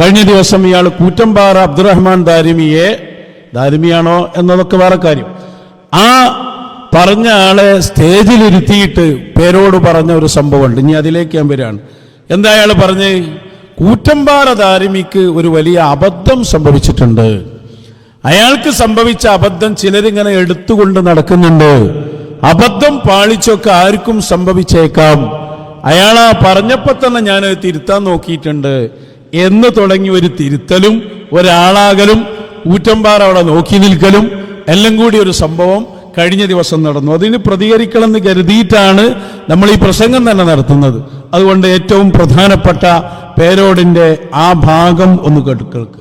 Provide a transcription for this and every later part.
കഴിഞ്ഞ ദിവസം ഇയാൾ കൂറ്റമ്പാറ അബ്ദുറഹ്മാൻ ദാരിമിയെ ദാരിമിയാണോ എന്നതൊക്കെ വേറെ കാര്യം. ആ പറഞ്ഞ ആളെ സ്റ്റേജിലിരുത്തിയിട്ട് പേരോട് പറഞ്ഞ ഒരു സംഭവമുണ്ട്. ഇനി അതിലേക്ക് ഞാൻ വരികയാണ്. എന്താ അയാൾ പറഞ്ഞ്? കൂറ്റമ്പാറ ദാരിമിക്ക് ഒരു വലിയ അബദ്ധം സംഭവിച്ചിട്ടുണ്ട്. അയാൾക്ക് സംഭവിച്ച അബദ്ധം ചിലരിങ്ങനെ എടുത്തുകൊണ്ട് നടക്കുന്നുണ്ട്. അബദ്ധം പാളിച്ചൊക്കെ ആർക്കും സംഭവിച്ചേക്കാം. അയാൾ ആ പറഞ്ഞപ്പോ തന്നെ ഞാൻ തിരുത്താൻ നോക്കിയിട്ടുണ്ട്. എന്ന് തുടങ്ങി ഒരു തിരുത്തലും ഒരാളാകലും ഊറ്റമ്പാറ അവിടെ നോക്കി നിൽക്കലും എല്ലാം കൂടി ഒരു സംഭവം കഴിഞ്ഞ ദിവസം നടന്നു. അതിന് പ്രതികരിക്കണമെന്ന് കരുതിയിട്ടാണ് നമ്മൾ ഈ പ്രസംഗം തന്നെ നടത്തുന്നത്. അതുകൊണ്ട് ഏറ്റവും പ്രധാനപ്പെട്ട പേരോടിന്റെ ആ ഭാഗം ഒന്ന് കേൾക്കുക.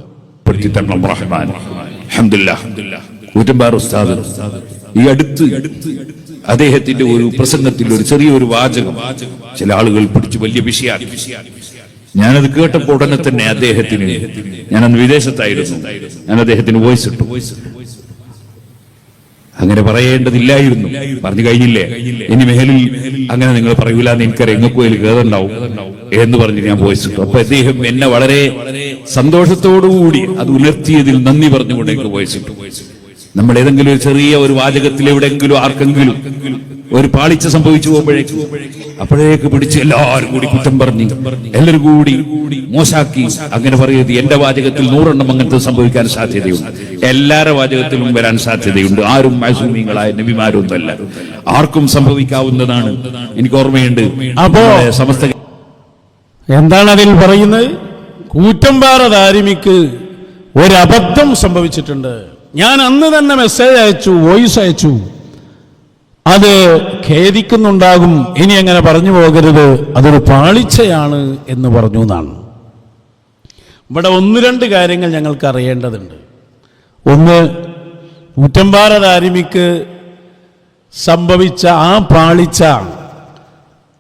ഈ അടുത്ത് അദ്ദേഹത്തിന്റെ ഒരു പ്രസംഗത്തിൽ ഒരു ചെറിയൊരു വാചകം. ചില ആളുകൾ പിടിച്ചു വലിയ വിഷയമാണ്. ഞാനത് കേട്ടപ്പോൾ ഉടനെ തന്നെ അദ്ദേഹത്തിന് ഞാനന്ന് വിദേശത്തായിരുന്നു. ഞാൻ അദ്ദേഹത്തിന് വോയിസ് ഇട്ടു. അങ്ങനെ പറയേണ്ടതില്ലായിരുന്നു. പറഞ്ഞു കഴിഞ്ഞില്ലേ? ഇനി മേലിൽ അങ്ങനെ നിങ്ങൾ പറയൂല എനിക്കറിയാം. നിങ്ങൾക്ക് അതിൽ കേതുണ്ടാവും എന്ന് പറഞ്ഞ് ഞാൻ വോയിസ് ഇട്ടു. അപ്പൊ അദ്ദേഹം എന്നെ വളരെ സന്തോഷത്തോടുകൂടി അത് ഉണർത്തിയതിൽ നന്ദി പറഞ്ഞുകൊണ്ട് എനിക്ക് വോയിസ് ഇട്ടു. നമ്മൾ ഏതെങ്കിലും ഒരു ചെറിയ ഒരു വാചകത്തിൽ എവിടെയെങ്കിലും ആർക്കെങ്കിലും ഒരു പാളിച്ച സംഭവിച്ചു പോകുമ്പോഴേക്ക് അപ്പോഴേക്ക് പിടിച്ച് എല്ലാവരും കൂടി കുറ്റം പറഞ്ഞ് എല്ലാവരും കൂടി മോശാക്കി. അങ്ങനെ പറയരുത് എന്റെ വാചകത്തിൽ നൂറെണ്ണം അങ്ങനത്തെ സംഭവിക്കാൻ സാധ്യതയുണ്ട്. എല്ലാവരുടെ വാചകത്തിലും വരാൻ സാധ്യതയുണ്ട്. ആരും മൈസൂമിങ്ങളായ നബിമാരൊന്നല്ല ആർക്കും സംഭവിക്കാവുന്നതാണ്. എനിക്ക് ഓർമ്മയുണ്ട്. അപ്പോ- സമസ്ത എന്താണ് അതിൽ പറയുന്നത്? കൂറ്റമ്പാറ ദാരിമിക്ക് ഒരു അബദ്ധം സംഭവിച്ചിട്ടുണ്ട്. ഞാൻ അന്ന് തന്നെ മെസ്സേജ് അയച്ചു വോയിസ് അയച്ചു. അത് ഖേദിക്കുന്നുണ്ടാകും. ഇനി അങ്ങനെ പറഞ്ഞു പോകരുത്? അതൊരു പാളിച്ചയാണ് എന്ന് പറഞ്ഞു എന്നാണ്. ഇവിടെ ഒന്ന് രണ്ട് കാര്യങ്ങൾ ഞങ്ങൾക്ക് അറിയേണ്ടതുണ്ട്. ഒന്ന് കൂറ്റമ്പാറ ദാരിമിക്ക് സംഭവിച്ച ആ പാളിച്ച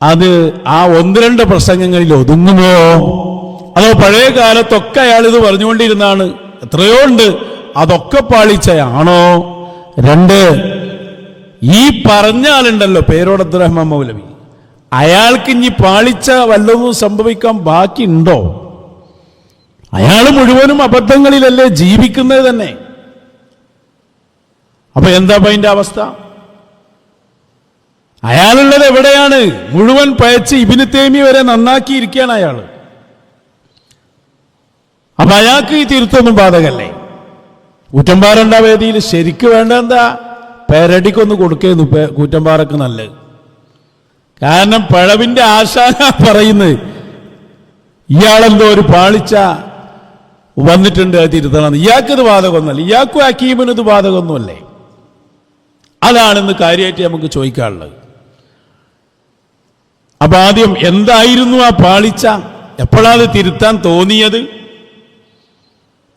അത് ആ ഒന്ന് രണ്ട് പ്രസംഗങ്ങളിൽ ഒതുങ്ങുമോ? അതോ പഴയ കാലത്തൊക്കെ അയാൾ ഇത് പറഞ്ഞുകൊണ്ടിരുന്നാണ് എത്രയോ ഉണ്ട്. അതൊക്കെ പാളിച്ചയാണോ? രണ്ട് ഈ പറഞ്ഞ ആളുണ്ടല്ലോ പേരോട് അബ്ദുറഹ്മാൻ മൗലവി. അയാൾക്ക് ഇനി പാളിച്ച വല്ലതും സംഭവിക്കാൻ ബാക്കിയുണ്ടോ? അയാൾ മുഴുവനും അബദ്ധങ്ങളിലല്ലേ ജീവിക്കുന്നത് തന്നെ. അപ്പൊ എന്താ അതിന്റെ അവസ്ഥ? അയാളുള്ളത് എവിടെയാണ്? മുഴുവൻ പയച്ച് ഇബിന് തേമി വരെ നന്നാക്കിയിരിക്കുകയാണ് അയാൾ. അപ്പൊ അയാൾക്ക് ഈ തിരുത്തൊന്നും ബാധകല്ലേ? ഉറ്റമ്പാറണ്ട വേദിയിൽ ശരിക്ക് വേണ്ട എന്താ? പേരടിക്കൊന്ന് കൊടുക്കുന്നു കൂറ്റമ്പാറക്ക് നല്ലത് കാരണം പിഴവിന്റെ ആശാന പറയുന്നത് ഇയാളെന്തോ ഒരു പാളിച്ച വന്നിട്ടുണ്ട് തിരുത്തണം ഇയാൾക്കിത് ബാധകമൊന്നുമല്ല. ഇയാൾക്കും അക്കീമിന് ഇത് ബാധകമൊന്നുമല്ലേ? അതാണെന്ന് കാര്യമായിട്ട് നമുക്ക് ചോദിക്കാനുള്ളത്. അപ്പൊ ആദ്യം എന്തായിരുന്നു ആ പാളിച്ച? എപ്പോഴാണ് തിരുത്താൻ തോന്നിയത്?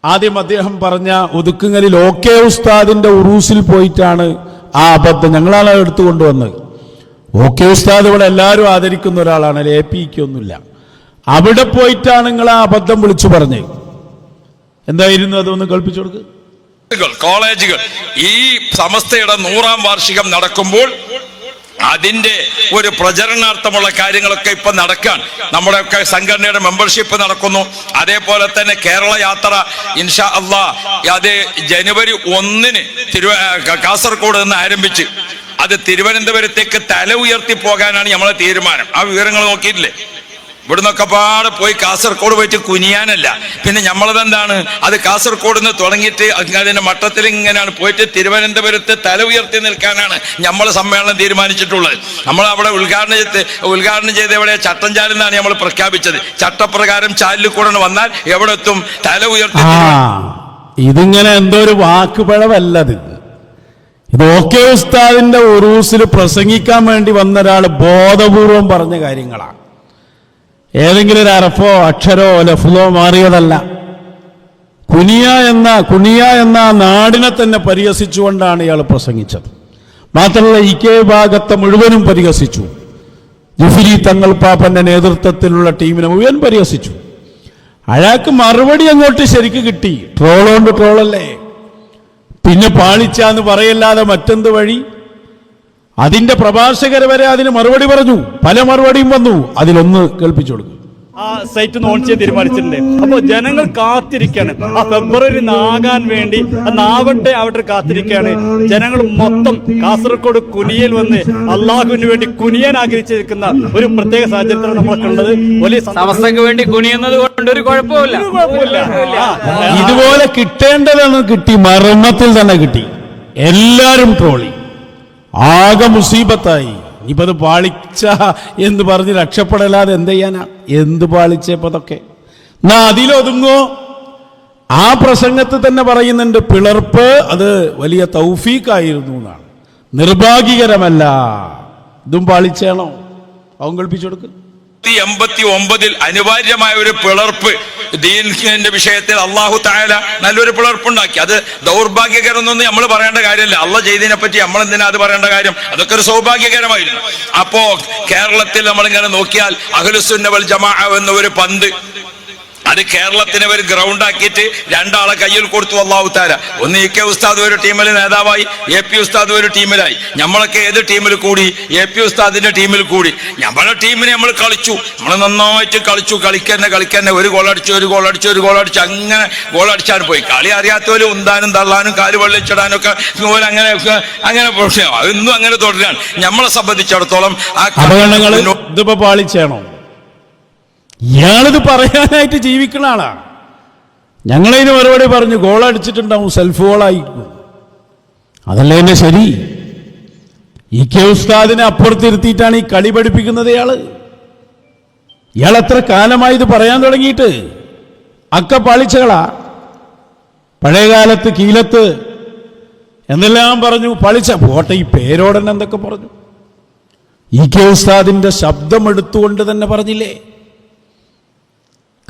ആദ്യം അദ്ദേഹം പറഞ്ഞ ഒതുക്കുങ്ങലിൽ ഓക്കെ ഉസ്താദിന്റെ ഉറൂസിൽ പോയിട്ടാണ് ആ അബദ്ധം ഞങ്ങളാണ് എടുത്തു കൊണ്ടുവന്നത് ഓക്കെ ഉസ്താദ് ഇവിടെ എല്ലാവരും ആദരിക്കുന്ന ഒരാളാണ് എ പിക്കൊന്നുമില്ല അവിടെ പോയിട്ടാണ് നിങ്ങൾ ആ അബദ്ധം വിളിച്ചു പറഞ്ഞത്. എന്തായിരുന്നു അതൊന്ന് കൽപ്പിച്ചു കൊടുക്കുക കോളേജുകൾ ഈ സമസ്തയുടെ നൂറാം വാർഷികം നടക്കുമ്പോൾ അതിന്റെ ഒരു പ്രചരണാർത്ഥമുള്ള കാര്യങ്ങളൊക്കെ ഇപ്പൊ നടക്കാൻ. നമ്മുടെയൊക്കെ സംഘടനയുടെ മെമ്പർഷിപ്പ് നടക്കുന്നു. അതേപോലെ തന്നെ കേരള യാത്ര ഇൻഷാ അള്ളാ അത് ജനുവരി ഒന്നിന് തിരുവ കാസർഗോഡ് നിന്ന് ആരംഭിച്ച് അത് തിരുവനന്തപുരത്തേക്ക് തല ഉയർത്തി പോകാനാണ് നമ്മളെ തീരുമാനം. ആ വിവരങ്ങൾ നോക്കിയിട്ടില്ലേ? ഇവിടുന്നൊക്കെ പാടെ പോയി കാസർഗോഡ് പോയിട്ട് കുനിയാനല്ല. പിന്നെ നമ്മളതെന്താണ് അത് കാസർഗോഡ് നിന്ന് തുടങ്ങിയിട്ട് അതിന്റെ മട്ടത്തിൽ ഇങ്ങനെയാണ് പോയിട്ട് തിരുവനന്തപുരത്ത് തല ഉയർത്തി നിൽക്കാനാണ് നമ്മൾ സമ്മേളനം തീരുമാനിച്ചിട്ടുള്ളത്. നമ്മൾ അവിടെ ഉദ്ഘാടനം ചെയ്ത് ഉദ്ഘാടനം ചെയ്ത് എവിടെ ചട്ടം ചാലെന്നാണ് നമ്മൾ പ്രഖ്യാപിച്ചത്. ചട്ടപ്രകാരം ചാലിൽ കൂടെ വന്നാൽ എവിടെ എത്തും തല ഉയർത്തി ഇതിങ്ങനെ എന്തോ ഒരു വാക്കുപഴവല്ല ഇത് ഓക്കെ ഉസ്താദിന്റെ ഉറൂസിൽ പ്രസംഗിക്കാൻ വേണ്ടി വന്ന ഒരാൾ ബോധപൂർവം പറഞ്ഞ കാര്യങ്ങളാണ് ഏതെങ്കിലും ഒരു അറഫോ അക്ഷരോ ലഫ്ലോ മാറിയതല്ല. കുനിയ എന്ന കുനിയ എന്ന നാടിനെ തന്നെ പരിഹസിച്ചുകൊണ്ടാണ് ഇയാൾ പ്രസംഗിച്ചത്. മാത്രമല്ല ഇക്കേ ഭാഗത്തെ മുഴുവനും പരിഹസിച്ചു. ജുഫിരി തങ്ങൾ പാപ്പന്റെ നേതൃത്വത്തിലുള്ള ടീമിനെ മുഴുവൻ പരിഹസിച്ചു. അയാൾക്ക് മറുപടി അങ്ങോട്ട് ശരിക്ക് കിട്ടി. ട്രോളോണ്ട് ട്രോളല്ലേ? പിന്നെ പാളിച്ചാന്ന് പറയല്ലാതെ മറ്റെന്ത് വഴി? അതിന്റെ പ്രഭാഷകർ വരെ അതിന് മറുപടി പറഞ്ഞു. പല മറുപടിയും വന്നു. അതിലൊന്ന് കേൾപ്പിച്ചു കൊടുക്കും. ആ സൈറ്റ് ഒന്ന് ഓൺ ചെയ്യാൻ തീരുമാനിച്ചിട്ടുണ്ട്. അപ്പോൾ ജനങ്ങൾ കാത്തിരിക്കാണ്. ആ ഫെബ്രുവരി നാകാൻ വേണ്ടി ആ നാവട്ടെ അവിടെ കാത്തിരിക്കാണ്. ജനങ്ങൾ മൊത്തം കാസർഗോഡ് കുനിയൽ വന്ന് അള്ളാഹുവിന് വേണ്ടി കുനിയാൻ ആഗ്രഹിച്ചിരിക്കുന്ന ഒരു പ്രത്യേക സാഹചര്യത്തിലാണ് നമ്മൾ കണ്ടത് വലിയ. സമസ്തക്ക് വേണ്ടി കുനിയുന്നത് കൊണ്ട് ഒരു കുഴപ്പമില്ല ഇതുപോലെ കിട്ടേണ്ടതാണ് കിട്ടി മരണത്തിൽ തന്നെ കിട്ടി. എല്ലാരും ട്രോളി. ആകെ മുസീബത്തായി. ഇനിയിപ്പോ അത് പാളിച്ച എന്ന് പറഞ്ഞ് രക്ഷപ്പെടലാതെ എന്ത് ചെയ്യാനാ? എന്ത് പാളിച്ചപ്പോ അതൊക്കെ? എന്നാ അതിലൊതുങ്ങോ ആ പ്രസംഗത്തിൽ തന്നെ പറയുന്നുണ്ട് പിളർപ്പ് അത് വലിയ തൗഫീഖായിരുന്നു എന്നാണ്. നിർഭാഗ്യകരമല്ല. ഇതും പാളിച്ചാണോ? അവൻ കൽപ്പിച്ചു കൊടുക്ക്. എൺപത്തി ഒമ്പതിൽ അനിവാര്യമായ ഒരു പിളർപ്പ് ദീനിന്റെ വിഷയത്തിൽ അള്ളാഹു തായാല നല്ലൊരു പിളർപ്പുണ്ടാക്കി. അത് ദൗർഭാഗ്യകരമെന്നൊന്നും നമ്മൾ പറയേണ്ട കാര്യമില്ല. അള്ള ചെയ്തതിനെ പറ്റി നമ്മൾ എന്തിനാ അത് പറയേണ്ട കാര്യം? അതൊക്കെ ഒരു സൗഭാഗ്യകരമായിരുന്നു. അപ്പോ കേരളത്തിൽ നമ്മളിങ്ങനെ നോക്കിയാൽ അഖിലുസുന്നവൽ ജമാ എന്ന ഒരു പന്ത് അത് കേരളത്തിന് ഒരു ഗ്രൗണ്ട് ആക്കിയിട്ട് രണ്ടാളെ കയ്യിൽ കൊടുത്തു അള്ളാഹു താര ഒന്ന് ഇ കെ ഉസ്താദ് ഒരു ടീമിൽ നേതാവായി എ പി ഉസ്താദ് ഒരു ടീമിലായി. നമ്മളൊക്കെ ഏത് ടീമിൽ കൂടി? എ പി ഉസ്താദിന്റെ ടീമിൽ കൂടി. നമ്മളെ ടീമിനെ നമ്മൾ കളിച്ചു. നമ്മൾ നന്നായിട്ട് കളിച്ചു. കളിക്കന്നെ കളിക്കന്നെ. ഒരു ഗോൾ അടിച്ചു ഒരു ഗോൾ അടിച്ചു ഒരു ഗോൾ അടിച്ചു. അങ്ങനെ ഗോൾ അടിച്ചാൻ പോയി. കളി അറിയാത്തവര് ഉന്താനും തള്ളാനും കാൽ വെള്ളിച്ചിടാനും ഒക്കെ അങ്ങനെ അങ്ങനെ അതൊന്നും അങ്ങനെ തുടരാണ്. നമ്മളെ സംബന്ധിച്ചിടത്തോളം ആ ഇതിപ്പോ പാളിച്ചാണോ ഇയാളിത് പറയാനായിട്ട് ജീവിക്കുന്ന ആളാ. ഞങ്ങളതിന് മറുപടി പറഞ്ഞു ഗോൾ അടിച്ചിട്ടുണ്ടാവും സെൽഫ് ഗോളായിരിക്കും അതല്ല എന്നെ ശരി? ഇ കെ ഉസ്താദിനെ അപ്പുറത്തിരുത്തിയിട്ടാണ് ഈ കളി പഠിപ്പിക്കുന്നത് ഇയാൾ. ഇയാൾ എത്ര കാലമായി ഇത് പറയാൻ തുടങ്ങിയിട്ട്? അക്ക പാളിച്ചകളാ. പഴയകാലത്ത് കീലത്ത് എന്നെല്ലാം പറഞ്ഞു പളിച്ച പോട്ടെ ഈ പേരോടൻ എന്തൊക്കെ പറഞ്ഞു? ഇ കെ ഉസ്താദിന്റെ ശബ്ദം എടുത്തുകൊണ്ട് തന്നെ പറഞ്ഞില്ലേ?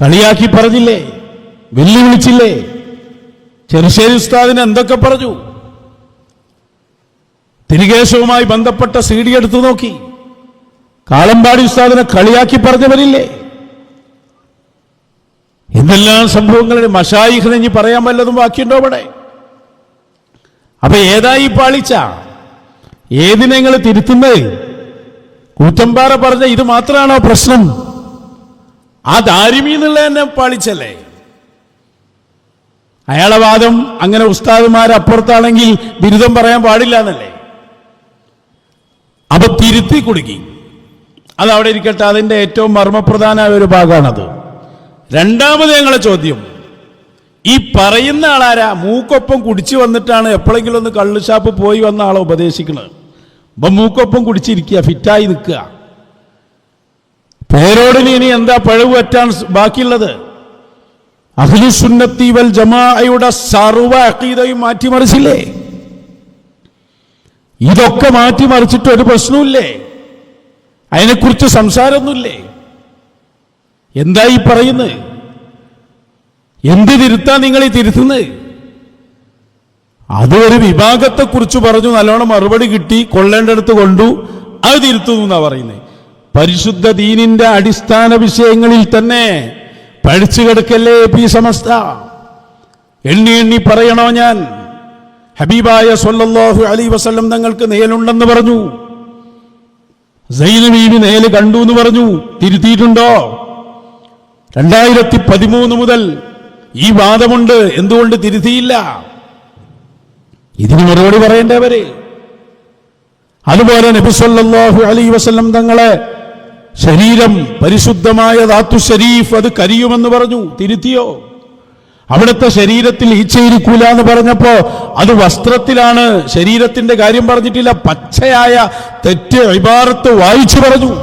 കളിയാക്കി പറഞ്ഞില്ലേ? വെല്ലുവിളിച്ചില്ലേ? ചെറുശ്ശേരി ഉസ്താദിന് എന്തൊക്കെ പറഞ്ഞു? തിരികേശവുമായി ബന്ധപ്പെട്ട സി ഡി എടുത്തു നോക്കി. കാളമ്പാടി ഉസ്താദിനെ കളിയാക്കി പറഞ്ഞവരില്ലേ? എന്തെല്ലാം സംഭവങ്ങളുടെ മഷായിഖിനെ ഇനി പറയാൻ വല്ലതും ബാക്കിയുണ്ടോ അവിടെ? അപ്പൊ ഏതായി പാളിച്ച? ഏതിനെ നിങ്ങൾ തിരുത്തുന്നത്? കൂറ്റമ്പാറ പറഞ്ഞ ഇത് മാത്രമാണോ പ്രശ്നം? ആ ദാരിമി എന്നുള്ള തന്നെ പാളിച്ചല്ലേ? അയാളെ വാദം അങ്ങനെ ഉസ്താദുമാർ അപ്പുറത്താണെങ്കിൽ ബിരുദം പറയാൻ പാടില്ല എന്നല്ലേ അപ്പൊ തിരുത്തി കുടുക്കി അത് അവിടെ ഇരിക്കട്ടെ അതിന്റെ ഏറ്റവും മർമ്മപ്രധാനമായ ഒരു ഭാഗമാണത്. രണ്ടാമത് ഞങ്ങളെ ചോദ്യം ഈ പറയുന്ന ആളാരാ? മൂക്കൊപ്പം കുടിച്ചു വന്നിട്ടാണ് എപ്പോഴെങ്കിലും ഒന്ന് കള്ളുഷാപ്പ് പോയി വന്ന ആളെ ഉപദേശിക്കുന്നത് അപ്പൊ മൂക്കൊപ്പം കുടിച്ചിരിക്കുക ഫിറ്റായി നിൽക്കുക. പേരോടിന് ഇനി എന്താ പഴവ് പറ്റാൻ ബാക്കിയുള്ളത്? അഖിലുസുന്നത്തി വൽ ജമാഅയുടെ സർവ അഖീദയും മാറ്റിമറിച്ചില്ലേ? ഇതൊക്കെ മാറ്റിമറിച്ചിട്ട് ഒരു പ്രശ്നവുമില്ലേ? അതിനെക്കുറിച്ച് സംസാരമൊന്നുമില്ലേ? എന്താ ഈ പറയുന്നത്? എന്ത് തിരുത്താ നിങ്ങൾ ഈ തിരുത്തുന്നത്? അത് ഒരു വിഭാഗത്തെക്കുറിച്ച് പറഞ്ഞു നല്ലോണം മറുപടി കിട്ടി കൊള്ളേണ്ടടുത്ത് കൊണ്ടു അത് തിരുത്തുന്നു എന്നാ പറയുന്നത്. പരിശുദ്ധ ദീനിന്റെ അടിസ്ഥാന വിഷയങ്ങളിൽ തന്നെ പഠിച്ചു കിടക്കല്ലേ പി സമസ്ത? എണ്ണി എണ്ണി പറയണോ ഞാൻ? ഹബീബായ സൊല്ലാഹു അലി വസല്ലം തങ്ങൾക്ക് നേലുണ്ടെന്ന് പറഞ്ഞു. സൈനബീബി നേൽ കണ്ടു എന്ന് പറഞ്ഞു. തിരുത്തിയിട്ടുണ്ടോ? രണ്ടായിരത്തി പതിമൂന്ന് മുതൽ ഈ വാദമുണ്ട്. എന്തുകൊണ്ട് തിരുത്തിയില്ല? ഇതിന് മറുപടി പറയേണ്ടവരെ. അതുപോലെ നബിസ്വല്ലാഹു അലി വസല്ലം തങ്ങളെ ശരീരം പരിശുദ്ധമായ ധാത്തു ശരീഫ് അത് കരിയുമെന്ന് പറഞ്ഞു. തിരുത്തിയോ? അവിടുത്തെ ശരീരത്തിൽ ഈച്ചയിരിക്കൂല എന്ന് പറഞ്ഞപ്പോ അത് വസ്ത്രത്തിലാണ്. ശരീരത്തിന്റെ കാര്യം പറഞ്ഞിട്ടില്ല. പച്ചയായ തെറ്റ് ഇബാറത്ത് വായിച്ചു പറഞ്ഞു.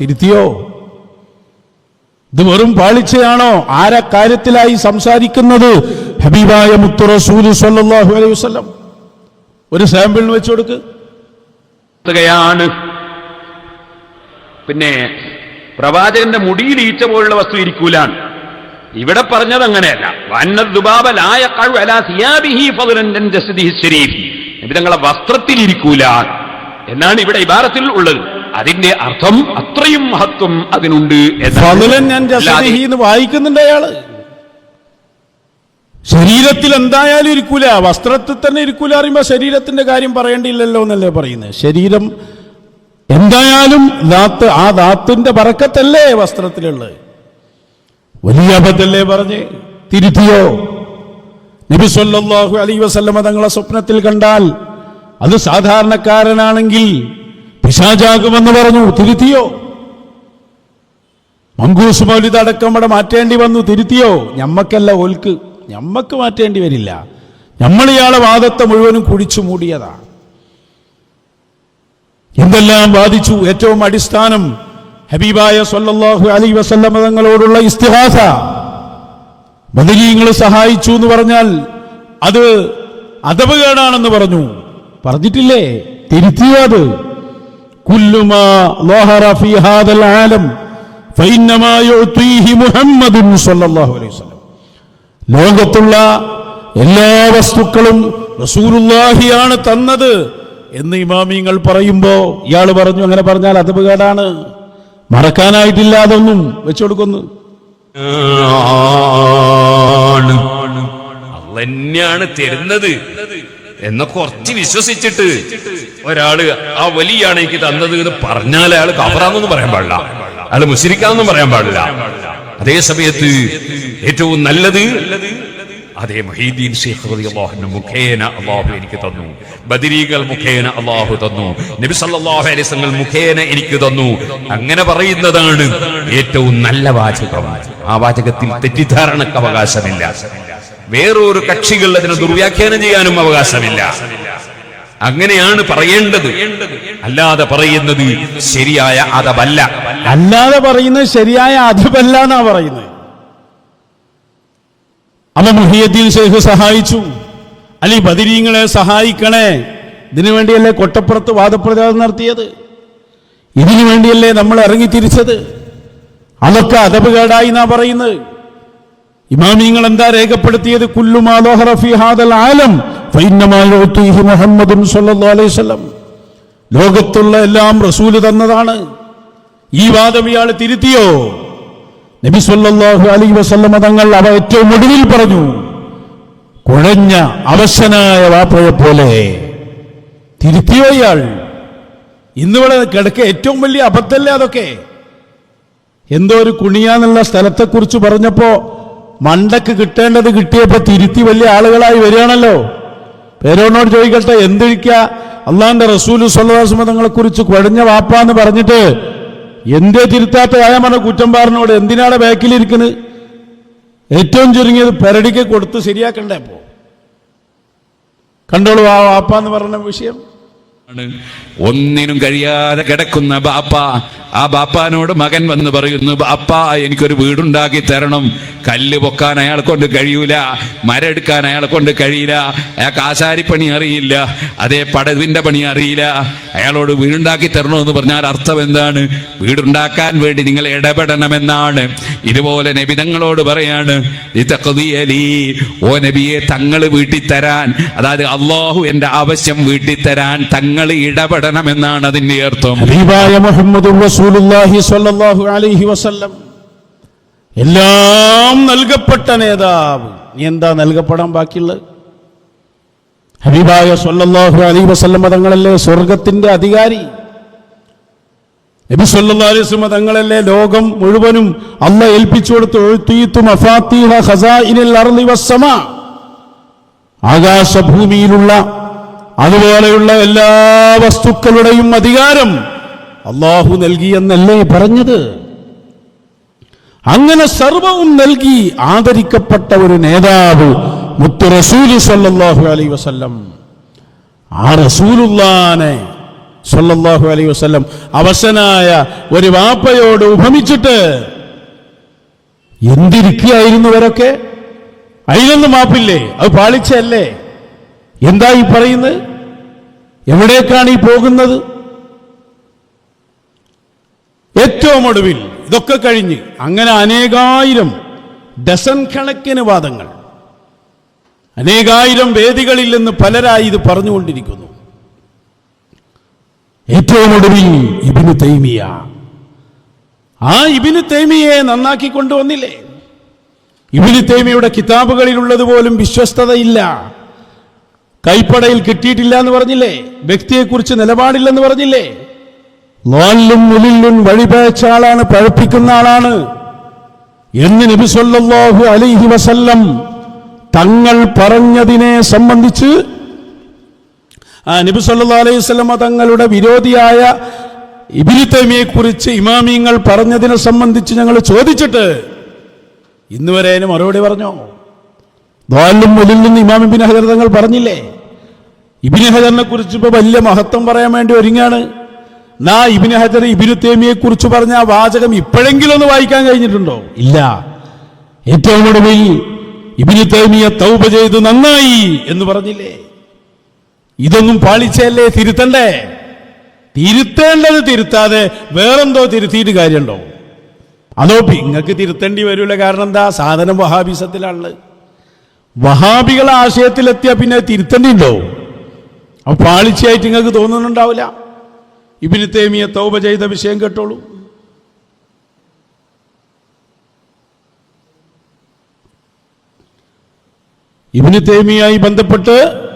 തിരുത്തിയോ? ഇത് വെറും പാളിച്ചയാണോ? ആരെ കാര്യത്തിലായി സംസാരിക്കുന്നത്? ഹബീബായ മുത്തു റസൂൽ സല്ലാഹു അലൈഹി വസല്ലം. ഒരു സാമ്പിളിന് വെച്ചു കൊടുക്ക്. യാണ് പിന്നെ പ്രവാചകന്റെ മുടിയിൽ ഈച്ച പോലുള്ള വസ്തു ഇരിക്കൂലാണ്. ഇവിടെ പറഞ്ഞത് അങ്ങനെയല്ല. തങ്ങളെ വസ്ത്രത്തിൽ ഇരിക്കൂല എന്നാണ് ഇവിടെ ഇബാരത്തിൽ ഉള്ളത്. അതിന്റെ അർത്ഥം അത്രയും മഹത്വം അതിനുണ്ട് എന്ന് വായിക്കുന്നുണ്ട് അയാൾ. ശരീരത്തിൽ എന്തായാലും ഇരിക്കൂല. വസ്ത്രത്തിൽ തന്നെ ഇരിക്കൂല അറിയുമ്പോ ശരീരത്തിന്റെ കാര്യം പറയേണ്ടിയില്ലല്ലോ എന്നല്ലേ പറയുന്നത് ശരീരം എന്തായാലും ദാത്ത് ആ ദാത്തിന്റെ പറക്കത്തല്ലേ വസ്ത്രത്തിലുള്ളത്? വലിയ അബദ്ധല്ലേ പറഞ്ഞ് തിരുത്തിയോ? നബി സല്ലല്ലാഹു അലൈഹി വസല്ലമ തങ്ങളെ സ്വപ്നത്തിൽ കണ്ടാൽ അത് സാധാരണക്കാരനാണെങ്കിൽ പിശാചാകുമെന്ന് പറഞ്ഞു തിരുത്തിയോ? മങ്കൂസ് മൗലിത അടക്കം അവിടെ മാറ്റേണ്ടി വന്നു തിരുത്തിയോ? ഞമ്മക്കല്ല ഓൽക്ക് ഞമ്മക്ക് മാറ്റേണ്ടി വരില്ല. നമ്മൾ ഇയാളെ വാദത്തെ മുഴുവനും കുഴിച്ചു മൂടിയതാണ് എന്തെല്ലാം ബാധിച്ചു? ഏറ്റവും അടിസ്ഥാനം ഹബീബായ സല്ലല്ലാഹു അലി വസല്ലമ തങ്ങളോടുള്ള ഇസ്തിഹാസ. ബദരീങ്ങൾ സഹായിച്ചു എന്ന് പറഞ്ഞാൽ അത് അതപകേടാണെന്ന് പറഞ്ഞു. പറഞ്ഞിട്ടില്ലേ? തിരുത്തിയത് ലോകത്തുള്ള എല്ലാ വസ്തുക്കളും റസൂലുള്ളാഹിയാണ് തന്നത്. എന്ന് ഇമാമിങ്ങൾ പറയുമ്പോ ഇയാൾ പറഞ്ഞു അങ്ങനെ പറഞ്ഞാൽ അതപകേടാണ് മറക്കാനായിട്ടില്ല അതൊന്നും വെച്ചു കൊടുക്കുന്നു. തന്നെയാണ് തരുന്നത് എന്ന കുറച്ച് വിശ്വസിച്ചിട്ട് ഒരാൾ ആ വലിയാണ് എനിക്ക് തന്നത് എന്ന് പറഞ്ഞാൽ അയാൾ കബറാന്നൊന്നും പറയാൻ പാടില്ല. അയാൾ മുസ്ലിക്കാന്നൊന്നും പറയാൻ പാടില്ല. അതേ സമയത്ത് ഏറ്റവും നല്ലത് അതേ മഹീദ്ദീൻ ഷെയ്ഖ് മുഖേന അള്ളാഹു എനിക്ക് തന്നു. ബദിരീകൾ മുഖേന അള്ളാഹു തന്നു. നബി സല്ലല്ലാഹു അലൈഹി മുഖേന എനിക്ക് തന്നു. അങ്ങനെ പറയുന്നതാണ് ഏറ്റവും നല്ല വാചകം. ആ വാചകത്തിൽ തെറ്റിദ്ധാരണക്ക് അവകാശമില്ല. വേറൊരു കക്ഷികൾ അതിനെ ദുർവ്യാഖ്യാനം ചെയ്യാനും അവകാശമില്ല. അങ്ങനെയാണ് പറയേണ്ടത്. അല്ലാതെ പറയുന്നത് ശരിയായ അതവല്ല അല്ലാതെ പറയുന്നത് ശരിയായ അതവല്ല എന്നാ പറയുന്നത്. അവ മുഹിയദ്ദീൻ ഷെയ്ഖ് സഹായിച്ചു. അലി ബദിരീങ്ങളെ സഹായിക്കണേ. ഇതിനു വേണ്ടിയല്ലേ കൊട്ടപ്പുറത്ത് വാദപ്രചാരം നടത്തിയത്? ഇതിനു വേണ്ടിയല്ലേ നമ്മൾ ഇറങ്ങി തിരിച്ചത്? അതൊക്കെ അതപകേടായി എന്നാ പറയുന്നത്? ഇമാമിങ്ങൾ എന്താ രേഖപ്പെടുത്തിയത്? ആലം ലോകത്തുള്ള എല്ലാം റസൂൽ തന്നതാണ്. ഈ വാദം ഇയാൾ തിരുത്തിയോ? നബി സല്ലല്ലാഹു അലൈഹി വസല്ലമ തങ്ങൾ അവ ഏറ്റവും ഒടുവിൽ പറഞ്ഞു കുഴഞ്ഞ അവശനായ വാപ്പയെ പോലെ തിരുത്തിയോ ഇയാൾ ഇന്നിവിടെ കിടക്ക ഏറ്റവും വലിയ അബദ്ധല്ലേ അതൊക്കെ? എന്തോ ഒരു കുണിയാന്നുള്ള സ്ഥലത്തെക്കുറിച്ച് പറഞ്ഞപ്പോ മണ്ടക്ക് കിട്ടേണ്ടത് കിട്ടിയപ്പോ തിരുത്തി വലിയ ആളുകളായി വരികയാണല്ലോ. പേരോനോട് ചോദിക്കട്ടെ എന്തിരിക്കാ അള്ളാന്റെ റസൂൽ കുറിച്ച് കുഴഞ്ഞ വാപ്പാന്ന് പറഞ്ഞിട്ട് എന്തേ തിരുത്താത്ത ആയമന കുറ്റമ്പാറിനോട് എന്തിനാണ് ബാക്കിലിരിക്കുന്നത് ഏറ്റവും ചുരുങ്ങിയത് പെരടിക്ക് കൊടുത്ത് ശരിയാക്കണ്ടേ പോ കണ്ടോളൂ ആ വാപ്പ എന്ന് പറഞ്ഞ വിഷയം. ആണ്. ഒന്നിനും കഴിയാതെ കിടക്കുന്ന ബാപ്പ. ആ ബാപ്പാനോട് മകൻ വന്ന് പറയുന്നു ബാപ്പ എനിക്കൊരു വീടുണ്ടാക്കി തരണം. കല്ല് പൊക്കാൻ അയാളെ കൊണ്ട് കഴിയൂല മരെടുക്കാൻ അയാളെ കൊണ്ട് കഴിയില്ല അയാൾക്ക് ആശാരിപ്പണി അറിയില്ല അതേ പടവിന്റെ പണി അറിയില്ല. അയാളോട് വീടുണ്ടാക്കി തരണമെന്ന് പറഞ്ഞാൽ അർത്ഥം എന്താണ്? വീടുണ്ടാക്കാൻ വേണ്ടി നിങ്ങൾ ഇടപെടണമെന്നാണ്. ഇതുപോലെ നബിതങ്ങളോട് പറയാണ് "ലിതഖ്ദിയലി", ഓ നബിയെ തങ്ങൾ വീട്ടിൽ തരാൻ അതായത് അള്ളാഹു എന്റെ ആവശ്യം വീട്ടിൽ തരാൻ തങ്ങൾ ഇടപെടണമെന്നാണ് അതിന്റെ അർത്ഥം. എല്ലാം നൽകപ്പെട്ട നേതാവ്. എന്താ നൽകപ്പെടാൻ ബാക്കിയുള്ളത്? ഹബീബായ സ്വല്ലല്ലാഹു അലൈഹി വസല്ലം തങ്ങളല്ലേ സ്വർഗത്തിന്റെ അധികാരി. നബി സല്ലല്ലാഹു അലൈഹി തങ്ങളല്ലേ ലോകം മുഴുവനും അല്ല ഏൽപ്പിച്ചു കൊടുത്ത് ആകാശഭൂമിയിലുള്ള അതുപോലെയുള്ള എല്ലാ വസ്തുക്കളുടെയും അധികാരം അള്ളാഹു നൽകിയെന്നല്ലേ പറഞ്ഞത്? അങ്ങനെ സർവവും നൽകി ആദരിക്കപ്പെട്ട ഒരു നേതാവ് മുത്തു റസൂലി സല്ലാഹു അലൈഹി വസല്ലം. ആ റസൂലുല്ലാനെ സല്ലാഹു അലൈഹി വസല്ലം അവശനായ ഒരു വാപ്പയോട് ഉപമിച്ചിട്ട് എന്തിരിക്കുകയായിരുന്നു ഇവരൊക്കെ? അതിലൊന്നും മാപ്പില്ലേ? അത് പാളിച്ചല്ലേ എന്താ ഈ പറയുന്നത്? എവിടേക്കാണ് ഈ പോകുന്നത്? ഏറ്റവും ഒടുവിൽ ഇതൊക്കെ കഴിഞ്ഞ് അങ്ങനെ അനേകായിരം ഡസൻ കണക്കിന് വാദങ്ങൾ. അനേകായിരം വേദികളിൽ നിന്ന് പലരായി ഇത് പറഞ്ഞുകൊണ്ടിരിക്കുന്നു. ഏറ്റവും ഒടുവിൽ ഇബിന് തൈമിയ. ആ ഇബിന് തൈമിയെ നന്നാക്കി കൊണ്ടുവന്നില്ലേ? ഇബിന് തൈമിയുടെ കിതാബുകളിലുള്ളത് പോലും വിശ്വസ്തതയില്ല. കൈപ്പടയിൽ കിട്ടിയിട്ടില്ല എന്ന് പറഞ്ഞില്ലേ? വ്യക്തിയെക്കുറിച്ച് നിലപാടില്ലെന്ന് പറഞ്ഞില്ലേ? നാലിലും മുലില്ലും വഴിപയച്ച ആളാണ് പഴപ്പിക്കുന്ന ആളാണ്. എന്ന് നബിസൊല്ലാഹു അലൈഹി വസല്ലം തങ്ങൾ പറഞ്ഞതിനെ സംബന്ധിച്ച് നബിസൊല്ലാ അലൈഹി വസല്ലമ തങ്ങളുടെ വിരോധിയായ ഇബ്നു തൈമിയെ കുറിച്ച് ഇമാമിങ്ങൾ പറഞ്ഞതിനെ സംബന്ധിച്ച് ഞങ്ങൾ ചോദിച്ചിട്ട് ഇന്ന് വരെ അതിന് മറുപടി പറഞ്ഞോ? ദ്വാലും മുലിൽ ഇമാം ഇബിൻ ഹജർ തങ്ങൾ പറഞ്ഞില്ലേ? ഇബിന് ഹജറിനെ കുറിച്ച് ഇപ്പൊ വലിയ മഹത്വം പറയാൻ വേണ്ടി ഒരുങ്ങാണ്. നാ ഇബിന് ഹജർ ഇബിനു തേമിയെ കുറിച്ച് പറഞ്ഞ ആ വാചകം ഇപ്പോഴെങ്കിലും ഒന്ന് വായിക്കാൻ കഴിഞ്ഞിട്ടുണ്ടോ? ഇല്ല. ഏറ്റവും ഒടുവിൽ ഇബിനു തേമിയെ തൗപ ചെയ്ത് നന്നായി എന്ന് പറഞ്ഞില്ലേ? ഇതൊന്നും പാളിച്ചല്ലേ തിരുത്തണ്ടേ? തിരുത്തേണ്ടത് തിരുത്താതെ വേറെന്തോ തിരുത്തിയിട്ട് കാര്യമുണ്ടോ? അതോ നിങ്ങൾക്ക് തിരുത്തേണ്ടി വരൂല കാരണം എന്താ? സാധനം വഹാബിസത്തിലാണുള്ളത്. വഹാബികൾ ആശയത്തിലെത്തിയാൽ പിന്നെ തിരുത്തണ്ടിണ്ടോ? അവ പാളിച്ചയായിട്ട് നിങ്ങൾക്ക് തോന്നുന്നുണ്ടാവില്ല. ഇബിന് തേമിയെ തൗബ ചെയ്ത വിഷയം കേട്ടോളൂ. ഇബിന് തേമിയായി ബന്ധപ്പെട്ട്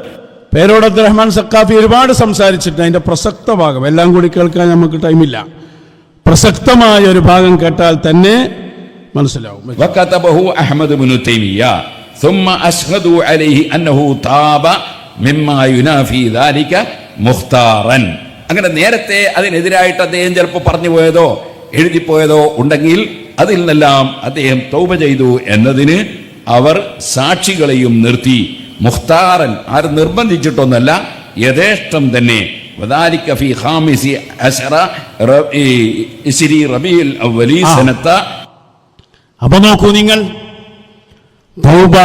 പേരോട് അബ്ദുറഹ്മാൻ സക്കാഫി ഒരുപാട് സംസാരിച്ചിട്ടുണ്ട്. അതിന്റെ പ്രസക്ത ഭാഗം എല്ലാം കൂടി കേൾക്കാൻ നമുക്ക് ടൈമില്ല. പ്രസക്തമായ ഒരു ഭാഗം കേട്ടാൽ തന്നെ മനസ്സിലാവും. ثم أشهدوا عليه أنه تاب مما ينافي ذلك مختارا അങ്ങനെ നേരത്തെ അതിനെതിരായിട്ട് അദ്ദേഹം ചിലപ്പോൾ പറഞ്ഞു പോയതോ എഴുതിപ്പോയതോ ഉണ്ടെങ്കിൽ അതിൽ നിന്നെല്ലാം അദ്ദേഹം തൗബ ചെയ്തു എന്നതിന് അവർ സാക്ഷികളെയും നിർത്തി മുഖ്താറൻ ആരും നിർബന്ധിച്ചിട്ടൊന്നല്ല യഥേഷ്ടം തന്നെ وذلك في خامس عشر ر- إيه، إسري ربيع الأولي آه. سنة അപ്പൊ നോക്കൂ നിങ്ങൾ തൗബ.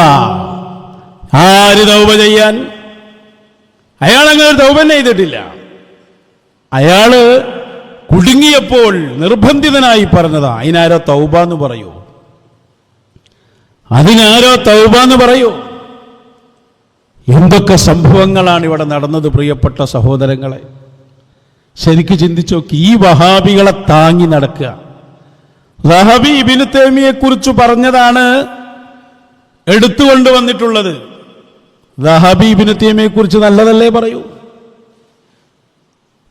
ആര് തൗബ ചെയ്യാൻ? അയാൾ അങ്ങനെ ഒരു തൗബ ചെയ്തിട്ടില്ല. അയാൾ കുടുങ്ങിയപ്പോൾ നിർബന്ധിതനായി പറഞ്ഞതാ അതിനാരോ തൗബ എന്ന് പറയൂ? അതിനാരോ തൗബ എന്ന് പറയൂ? എന്തൊക്കെ സംഭവങ്ങളാണ് ഇവിടെ നടന്നത് പ്രിയപ്പെട്ട സഹോദരങ്ങളെ? ശരിക്ക് ചിന്തിച്ചു നോക്കി ഈ വഹാബികളെ താങ്ങി നടക്കുക. റഹബി ഇബിന് തേമിയെ കുറിച്ച് പറഞ്ഞതാണ് എടുത്തുകൊണ്ട് വന്നിട്ടുള്ളത്. റഹബി തീമയെ കുറിച്ച് നല്ലതല്ലേ പറയൂ.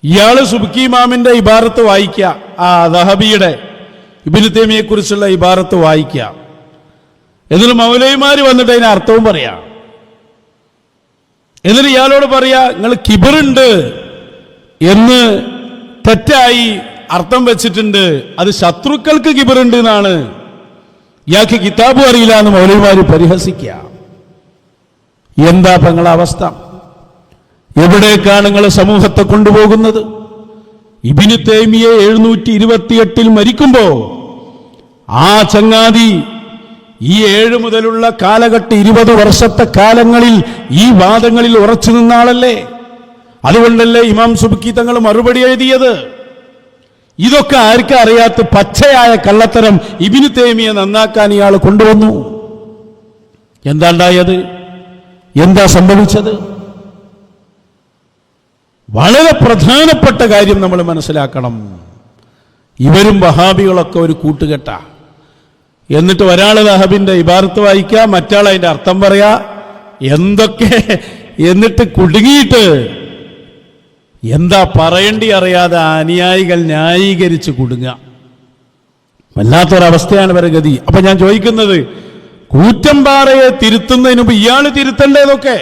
ഇയാൾ സുബ്കി ഇമാമിന്റെ ഇബാറത്ത് വായിക്കുക ആ ദഹബിയുടെ ഇബിന് കുറിച്ചുള്ള ഇബാറത്ത് വായിക്കുക എന്നിട്ട് മൗലൈമാർ വന്നിട്ട് അതിന് അർത്ഥവും പറയാ. എന്നിട്ട് ഇയാളോട് പറയാ നിങ്ങൾ കിബറുണ്ട് എന്ന് തെറ്റായി അർത്ഥം വെച്ചിട്ടുണ്ട്. അത് ശത്രുക്കൾക്ക് കിബറുണ്ട് എന്നാണ്. ഇയാൾക്ക് കിതാബും അറിയില്ല എന്ന് മൗലവിമാർ പരിഹസിക്കുക. എന്താ പെങ്ങളെ അവസ്ഥ എവിടേക്കാണ് നിങ്ങൾ സമൂഹത്തെ കൊണ്ടുപോകുന്നത്? ഇബിന് തേമിയെ എഴുന്നൂറ്റി ഇരുപത്തിയെട്ടിൽ മരിക്കുമ്പോൾ ആ ചങ്ങാതി ഈ ഏഴ് മുതലുള്ള കാലഘട്ട ഇരുപത് വർഷത്തെ കാലങ്ങളിൽ ഈ വാദങ്ങളിൽ ഉറച്ചു നിന്ന ആളല്ലേ? അതുകൊണ്ടല്ലേ ഇമാം സുബുക്കി തങ്ങൾ മറുപടി എഴുതിയത്? ഇതൊക്കെ ആർക്കും അറിയാത്ത പച്ചയായ കള്ളത്തരം ഇബിന് തേമിയെ നന്നാക്കാൻ ഇയാൾ കൊണ്ടുവന്നു. എന്താ ഉണ്ടായത് എന്താ സംഭവിച്ചത്? വളരെ പ്രധാനപ്പെട്ട കാര്യം നമ്മൾ മനസ്സിലാക്കണം. ഇവരും വഹാബികളൊക്കെ ഒരു കൂട്ടുകെട്ട. എന്നിട്ട് ഒരാൾ വഹബിന്റെ ഇബാർത്ത് വായിക്കുക മറ്റാൾ അതിന്റെ അർത്ഥം പറയാ. എന്തൊക്കെ? എന്നിട്ട് കുടുങ്ങിയിട്ട് എന്താ പറയേണ്ടി അറിയാതെ അനുയായികൾ ന്യായീകരിച്ച് കുടുങ്ങുക. വല്ലാത്തൊരവസ്ഥയാണ് വരെ ഗതി അപ്പൊ ഞാൻ ചോദിക്കുന്നത് കൂറ്റമ്പാറയെ തിരുത്തുന്നതിന് മുമ്പ് ഇയാൾ തിരുത്തേണ്ടതൊക്കെ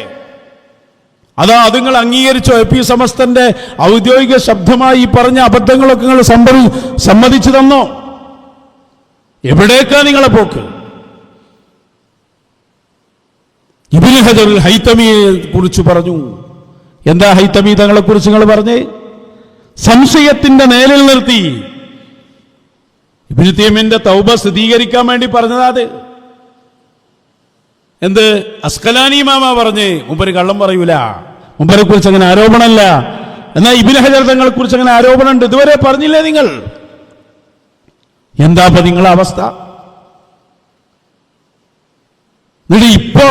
അതാ അത് നിങ്ങൾ അംഗീകരിച്ചോ? എ പി സമസ്തന്റെ ഔദ്യോഗിക ശബ്ദമായി ഈ പറഞ്ഞ അബദ്ധങ്ങളൊക്കെ നിങ്ങൾ സംഭവി സമ്മതിച്ചു തന്നോ? എവിടേക്കാ നിങ്ങളെ പോക്ക്? ഇബിൻ ഹജർ ഹൈത്തമിയെ കുറിച്ച് പറഞ്ഞു. എന്താ ഹൈത്തമി തങ്ങളെ കുറിച്ച് നിങ്ങൾ പറഞ്ഞ്? സംശയത്തിന്റെ നേരിൽ നിർത്തി. ഇബിന് തീമിന്റെ തൗബ സ്ഥിരീകരിക്കാൻ വേണ്ടി പറഞ്ഞതാ അത്. എന്ത്? അസ്കലാനി മാമ പറഞ്ഞ്. മുമ്പര് കള്ളം പറയൂല. മുമ്പരെ കുറിച്ച് അങ്ങനെ ആരോപണമല്ല എന്നാൽ ഇബിന് ഹജർ തങ്ങളെ കുറിച്ച് അങ്ങനെ ആരോപണമുണ്ട്. ഇതുവരെ പറഞ്ഞില്ലേ നിങ്ങൾ? എന്താ അപ്പൊ നിങ്ങളെ അവസ്ഥ? എന്നിട്ട് ഇപ്പോ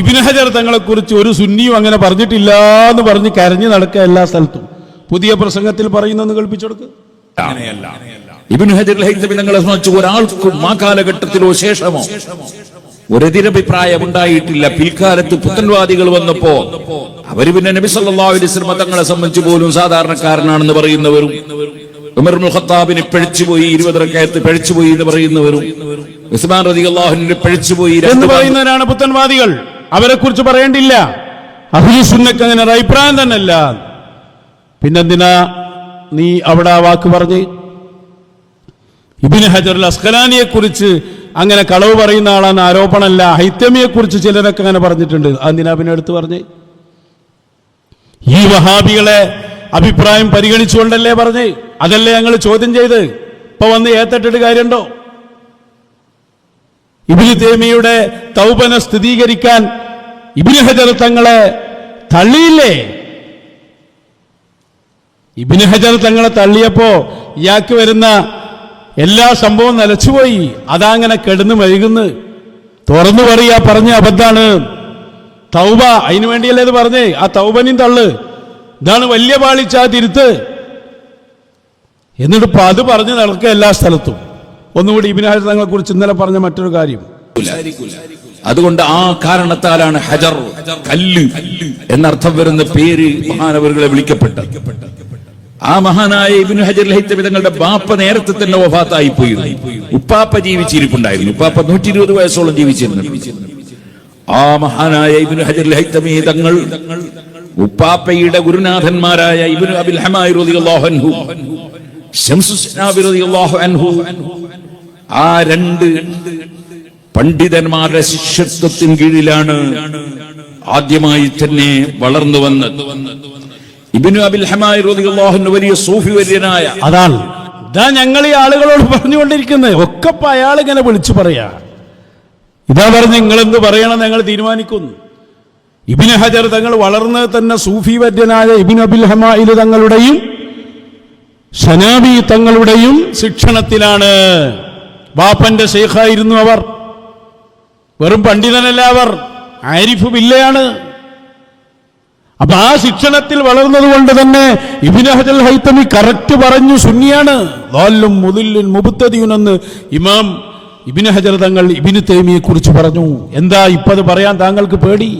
ഇബിനഹജർ തങ്ങളെ കുറിച്ച് ഒരു സുന്നിയും അങ്ങനെ പറഞ്ഞിട്ടില്ല എന്ന് പറഞ്ഞ് കരഞ്ഞു നടക്കുക എല്ലാ സ്ഥലത്തും. പുതിയ പ്രസംഗത്തിൽ പറയുന്നെന്ന് കേൾപ്പിച്ചെടുക്ക് ഇബിൻ ഹജർ തങ്ങളെ സംബന്ധിച്ച് ഒരാൾക്കും ആ കാലഘട്ടത്തിലോ ശേഷമോ ഒരെതിരഭിപ്രായം ഉണ്ടായിട്ടില്ല പിൽക്കാലത്ത് പുത്തൻവാദികൾ വന്നപ്പോ അവർ പിന്നെ നബി സല്ലല്ലാഹു അലൈഹി വസല്ലം തങ്ങളെ സംബന്ധിച്ച് പോലും സാധാരണക്കാരനാണെന്ന് പറയുന്നവരും ഉമർ ഇബ്നുൽ ഖത്താബിനെ പഴിച്ചുപോയി ഇരുപത് റക്കായത്ത് പഴിച്ചുപോയി എന്ന് പറയുന്നവരും ഉസ്മാൻ റതി അള്ളാഹുവിനെ പഴിച്ചുപോയി എന്ന് പറയുന്നവരാണ് പുത്തൻവാദികൾ. അവരെ കുറിച്ച് പറയേണ്ടില്ല അഭിസുന്നക്ക് അങ്ങനെ ഒരു അഭിപ്രായം തന്നെയല്ല. പിന്നെന്തിനാ നീ അവിടെ ആ വാക്ക് പറഞ്ഞ്? ഇബിൻ ഹജർ അസ്കലാനിയെ കുറിച്ച് അങ്ങനെ കളവ് പറയുന്ന ആളാണ് ആരോപണമല്ല. ഹൈത്തമിയെ കുറിച്ച് ചിലരൊക്കെ അങ്ങനെ പറഞ്ഞിട്ടുണ്ട്. അതിനാ പിന്നെ എടുത്ത് പറഞ്ഞ്? ഈ വഹാബികളെ അഭിപ്രായം പരിഗണിച്ചുകൊണ്ടല്ലേ പറഞ്ഞേ? അതല്ലേ ഞങ്ങൾ ചോദ്യം ചെയ്ത്? ഇപ്പൊ വന്ന് ഏത്തട്ടിട്ട് കാര്യമുണ്ടോ? ഇബിന് തേമിയുടെ തൗപന സ്ഥിരീകരിക്കാൻ ഇബിന് ഹജർ തങ്ങളെ തള്ളിയില്ലേ? ഇബിന് ഹജർ തങ്ങളെ തള്ളിയപ്പോ ഇയാൾക്ക് വരുന്ന എല്ലാ സംഭവവും നിലച്ചുപോയി അതങ്ങനെ കെടുന്നു മെഴുകുന്നു. തുറന്നു പറയാ പറഞ്ഞ അബദ്ധാണ്. തൗബ അതിനു വേണ്ടിയല്ലേ ഇത് പറഞ്ഞേ? ആ തൗബനും തള്ളു. ഇതാണ് വലിയ പാളിച്ച തിരുത്ത് എന്നിട്ട് ഇപ്പൊ അത് പറഞ്ഞ് നടക്കുക എല്ലാ സ്ഥലത്തും. ഒന്നുകൂടി ഇബിന് ഹജർ തങ്ങളെ കുറിച്ച് ഇന്നലെ പറഞ്ഞ മറ്റൊരു കാര്യം. അതുകൊണ്ട് ആ കാരണത്താലാണ് ഹജർ കല്ല് എന്നർത്ഥം വരുന്ന പേര് മഹാനവറുകളെ വിളിക്കപ്പെട്ട ആ മഹാനായ ഇബിനു ഹജർ ലഹിത്തമി തങ്ങളുടെ ബാപ്പ നേരത്തെ തന്നെ വഫാത്തായി പോയി ഉപ്പാപ്പ ജീവിച്ചിരിപ്പുണ്ടായിരുന്നു. ഉപ്പാപ്പ നൂറ്റി ഇരുപത് വയസ്സോളം ജീവിച്ചിരുന്നു. ആ മഹാനായ ഇബിനു ഹജർ ലഹിത്തമി തങ്ങൾ ഉപ്പാപ്പയുടെ ഗുരുനാഥന്മാരായ ഇബിന് അബിൽ ഹമായി അൻഹു ആ രണ്ട് പണ്ഡിതന്മാരുടെ ശിഷ്യത്വത്തിന് കീഴിലാണ് ആദ്യമായി തന്നെ വളർന്നു വന്നത്. ഇബിനു അബിൽ ഹമായി വലിയ സൂഫി വര്യനായ അതാണ് ഇതാ ഞങ്ങൾ ഈ ആളുകളോട് പറഞ്ഞുകൊണ്ടിരിക്കുന്നത് ഒക്കെ അയാൾ ഇങ്ങനെ വിളിച്ചു പറയാ. ഇതാ പറഞ്ഞ് നിങ്ങൾ എന്ത് പറയണം ഞങ്ങൾ തീരുമാനിക്കുന്നു. ഇബിന് ഹജർ തങ്ങൾ വളർന്നത് തന്നെ സൂഫി വര്യനായ ഇബിൻ അബിൽ ഹമായിൽ തങ്ങളുടെയും ഷനാബി തങ്ങളുടെയും ശിക്ഷണത്തിലാണ്. ബാപ്പന്റെ ഷെയ്ഖായിരുന്നു അവർ. വെറും പണ്ഡിതനല്ല അവർ. ആരിഫ് ബില്ലയാണ് അപ്പൊ ആ ശിക്ഷണത്തിൽ വളർന്നത് കൊണ്ട് തന്നെ ഇബിന് ഹജൽ ഹൈത്തമി കറക്റ്റ് പറഞ്ഞു സുന്നിയാണ്. ലാലും മുതില്ലും മുബുത്തതിയുനെന്ന് ഇമാം ഇബിന് ഹജർ തങ്ങൾ ഇബിന് തേമിയെ കുറിച്ച് പറഞ്ഞു. എന്താ ഇപ്പത് പറയാൻ താങ്കൾക്ക് പേടി?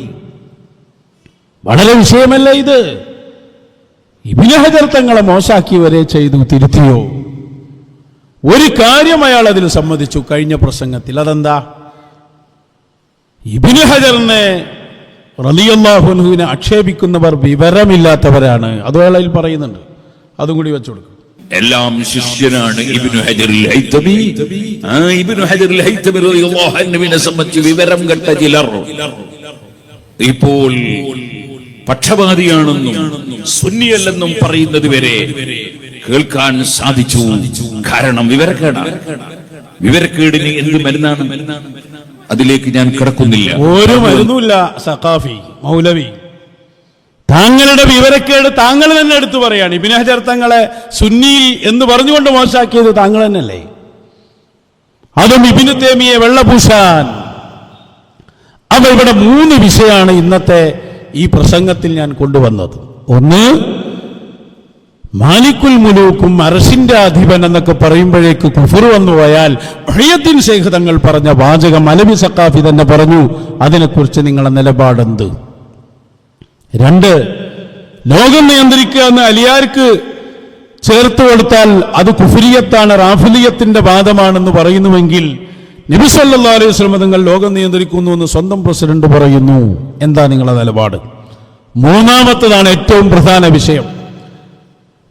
വളരെ വിഷയമല്ല ഇത്. ഇബിനഹജർ തങ്ങളെ മോശാക്കിയവരെ ചെയ്തു തിരുത്തിയോ? ഒരു കാര്യം അയാൾ അതിൽ സമ്മതിച്ചു കഴിഞ്ഞ പ്രസംഗത്തിൽ. അതെന്താ? ഇബിന് ഹജറിനെ റലിയല്ലാഹുനുവിനെ ആക്ഷേപിക്കുന്നവർ വിവരമില്ലാത്തവരാണ്. അത് അയാളിൽ പറയുന്നുണ്ട്. അതും കൂടി വെച്ചു കൊടുക്കും. എല്ലാം ശിഷ്യനാണ് ഇബ്നു ഹജറുൽ ആ ഇബ്നു സംബന്ധിച്ച് വിവരം കെട്ട ചിലർ. ഇപ്പോൾ പക്ഷപാതിയാണെന്നും സുന്നിയല്ലെന്നും പറയുന്നത് വരെ കേൾക്കാൻ സാധിച്ചു. കാരണം വിവരക്കേടാണ്. വിവരക്കേടിന് എന്ത് മരുന്നാണ്? അതിലേക്ക് ഞാൻ കിടക്കുന്നില്ല. ഒരു മരുന്നുമില്ല സഖാഫി മൗലവി. താങ്കളുടെ വിവരക്കേട് താങ്കൾ തന്നെ എടുത്തു പറയാണ്. ഇബിന് ഹജർ തങ്ങളെ സുന്നി എന്ന് പറഞ്ഞുകൊണ്ട് മോശാക്കിയത് താങ്കൾ തന്നെയല്ലേ? അതും ഇബിന് തേമിയെ വെള്ളപൂശാൻ. അവ ഇവിടെ മൂന്ന് വിഷയമാണ് ഇന്നത്തെ ഈ പ്രസംഗത്തിൽ ഞാൻ കൊണ്ടുവന്നത്. ഒന്ന് മാലിക്കുൽ മുലൂക്കും അറസിന്റെ അധിപൻ എന്നൊക്കെ പറയുമ്പോഴേക്ക് കുഫുർ വന്നു പോയാൽ ഹയ്യത്തിൻ ശേഖ് തങ്ങൾ പറഞ്ഞ വാചകം അലബി സക്കാഫി തന്നെ പറഞ്ഞു അതിനെക്കുറിച്ച് നിങ്ങളെ നിലപാടെന്ത്? രണ്ട് ലോകം നിയന്ത്രിക്കുക എന്ന് അലിയാർക്ക് ചേർത്ത് കൊടുത്താൽ അത് കുഫുരിയത്താണ് റാഫിലിയത്തിന്റെ വാദമാണെന്ന് പറയുന്നുവെങ്കിൽ നബിസല്ലാ അലൈഹി ശ്രമതങ്ങൾ ലോകം നിയന്ത്രിക്കുന്നു എന്ന് സ്വന്തം പ്രസിഡന്റ് പറയുന്നു. എന്താ നിങ്ങളുടെ നിലപാട്? മൂന്നാമത്തതാണ് ഏറ്റവും പ്രധാന വിഷയം.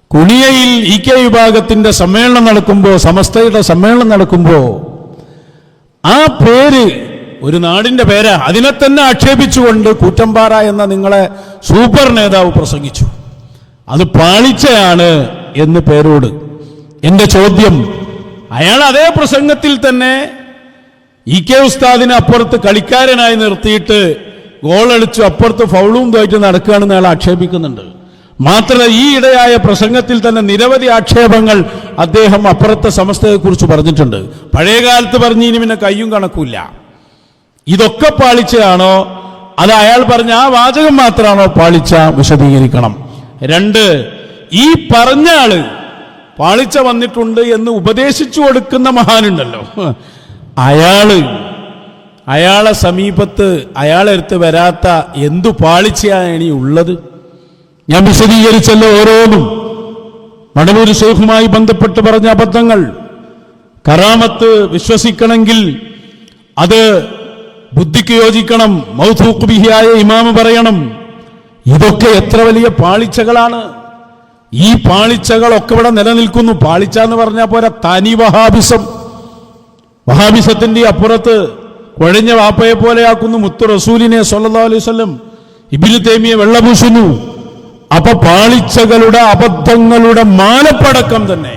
കുണിയയിൽ ഇ കെ വിഭാഗത്തിന്റെ സമ്മേളനം നടക്കുമ്പോൾ സമസ്തയുടെ സമ്മേളനം നടക്കുമ്പോൾ ആ പേര് ഒരു നാടിന്റെ പേരാ. അതിനെ തന്നെ ആക്ഷേപിച്ചുകൊണ്ട് കൂറ്റമ്പാറ എന്ന നിങ്ങളെ സൂപ്പർ നേതാവ് പ്രസംഗിച്ചു. അത് പാളിച്ചയാണ് എന്ന് പേരോട്. എന്റെ ചോദ്യം അയാൾ അതേ പ്രസംഗത്തിൽ തന്നെ ഇ കെ ഉസ്താദിനെ അപ്പുറത്ത് കളിക്കാരനായി നിർത്തിയിട്ട് ഗോളടിച്ചു അപ്പുറത്ത് ഫൗളും തോറ്റ് നടക്കുകയാണെന്ന് അയാൾ ആക്ഷേപിക്കുന്നുണ്ട്. മാത്രമല്ല ഈ ഇടയായ പ്രസംഗത്തിൽ തന്നെ നിരവധി ആക്ഷേപങ്ങൾ അദ്ദേഹം അപ്പുറത്തെ സമസ്തയെക്കുറിച്ച് പറഞ്ഞിട്ടുണ്ട്. പഴയകാലത്ത് കാലത്ത് പറഞ്ഞ് ഇനി പിന്നെ കയ്യും കണക്കൂല്ല ഇതൊക്കെ പാളിച്ചയാണോ അത് അയാൾ പറഞ്ഞ ആ വാചകം മാത്രമാണോ പാളിച്ച വിശദീകരിക്കണം. രണ്ട് ഈ പറഞ്ഞ ആൾ പാളിച്ച വന്നിട്ടുണ്ട് എന്ന് ഉപദേശിച്ചു കൊടുക്കുന്ന മഹാനുണ്ടല്ലോ. അയാൾ അയാളെ സമീപത്ത് അയാളെടുത്ത് വരാത്ത എന്തു പാളിച്ചയാണ് ഇനി ഉള്ളത്? ഞാൻ വിശദീകരിച്ചല്ലോ ഓരോന്നും. മണലൂർ ഷെയ്ഖുമായി ബന്ധപ്പെട്ട് പറഞ്ഞ അബദ്ധങ്ങൾ. കറാമത്ത് വിശ്വസിക്കണമെങ്കിൽ അത് ബുദ്ധിക്ക് യോജിക്കണം മൗഥൂഖ് ബിഹിയായ ഇമാമ് പറയണം. ഇതൊക്കെ എത്ര വലിയ പാളിച്ചകളാണ്? ഈ പാളിച്ചകളൊക്കെ ഇവിടെ നിലനിൽക്കുന്നു. പാളിച്ച എന്ന് പറഞ്ഞാൽ പോരാ തനി വഹാബിസം. വഹാബിസത്തിന്റെ അപ്പുറത്ത് കുഴഞ്ഞ വാപ്പയെ പോലെയാക്കുന്നു മുത്തു റസൂലിനെ സല്ലാ അലൈഹി വസല്ലം. ഇബിനു തേമിയെ വെള്ളപൂശുന്നു. അപ്പൊ പാളിച്ചകളുടെ അബദ്ധങ്ങളുടെ മാലപ്പടക്കം തന്നെ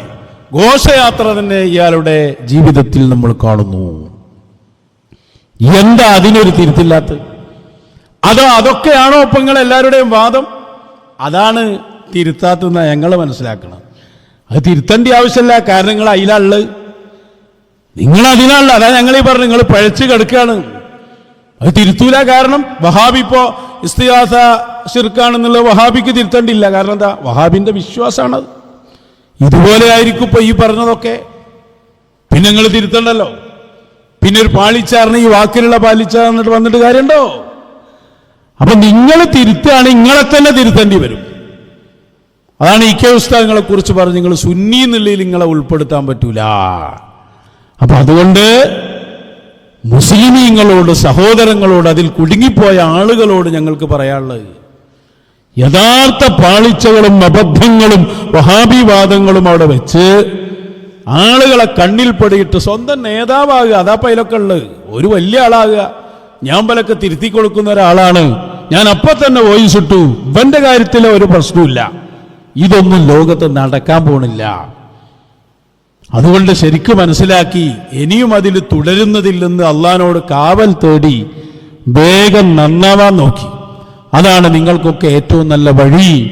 ഘോഷയാത്ര തന്നെ ഇയാളുടെ ജീവിതത്തിൽ നമ്മൾ കാണുന്നു. എന്താ അതിനൊരു തിരുത്തില്ലാത്ത? അതോ അതൊക്കെയാണോ ഇപ്പൊ നിങ്ങൾ എല്ലാവരുടെയും വാദം? അതാണ് തിരുത്താത്തെന്ന് ഞങ്ങൾ മനസ്സിലാക്കണം അത് തിരുത്തേണ്ട ആവശ്യമില്ല കാരണങ്ങൾ അതിലുള്ളത് നിങ്ങൾ അതിനാണല്ലോ അതാ ഞങ്ങൾ ഈ പറഞ്ഞു നിങ്ങൾ പഴച്ചു കിടക്കുകയാണ്. അത് തിരുത്തൂല കാരണം വഹാബി ഇപ്പോ ഇസ്തിഹാസ ഷിർക്കാണെന്നുള്ള വഹാബിക്ക് തിരുത്തേണ്ടില്ല. കാരണം എന്താ? വഹാബിന്റെ വിശ്വാസമാണത്. ഇതുപോലെ ആയിരിക്കും ഇപ്പൊ ഈ പറഞ്ഞതൊക്കെ. പിന്നെ നിങ്ങൾ തിരുത്തണ്ടല്ലോ. പിന്നെ ഒരു പാളിച്ചാറിന് ഈ വാക്കിലുള്ള എന്നിട്ട് വന്നിട്ട് കാര്യമുണ്ടോ? അപ്പൊ നിങ്ങൾ തിരുത്തുകയാണ് നിങ്ങളെ തന്നെ തിരുത്തേണ്ടി വരും. അതാണ് ഇ കെ ഉസ്താദങ്ങളെ കുറിച്ച് പറഞ്ഞ് നിങ്ങൾ സുന്നി എന്നുള്ളതിൽ നിങ്ങളെ ഉൾപ്പെടുത്താൻ പറ്റൂല. അപ്പൊ അതുകൊണ്ട് മുസ്ലിമീങ്ങളോട് സഹോദരങ്ങളോട് അതിൽ കുടുങ്ങിപ്പോയ ആളുകളോട് ഞങ്ങൾക്ക് പറയാനുള്ളത് യഥാർത്ഥ പാളിച്ചകളും അബദ്ധങ്ങളും വഹാബിവാദങ്ങളും അവിടെ വെച്ച് ആളുകളെ കണ്ണിൽപ്പെടിയിട്ട് സ്വന്തം നേതാവാകുക. അതാ പൈലൊക്കെ ഉള്ളത്. ഒരു വലിയ ആളാകുക. ഞാൻ പലക്കെ തിരുത്തി കൊടുക്കുന്ന ഒരാളാണ്. ഞാൻ അപ്പൊ തന്നെ വോയിസ് ഇട്ടു. ഇവന്റെ കാര്യത്തിൽ ഒരു പ്രശ്നമില്ല ഇതൊന്നും ലോകത്ത് നടക്കാൻ പോണില്ല. അതുകൊണ്ട് ശരിക്കും മനസ്സിലാക്കി ഇനിയും അതിൽ തുടരുന്നതില്ലെന്ന് അള്ളഹാനോട് കാവൽ തേടി വേഗം നന്നാവാൻ നോക്കി. അതാണ് നിങ്ങൾക്കൊക്കെ ഏറ്റവും നല്ല വഴി.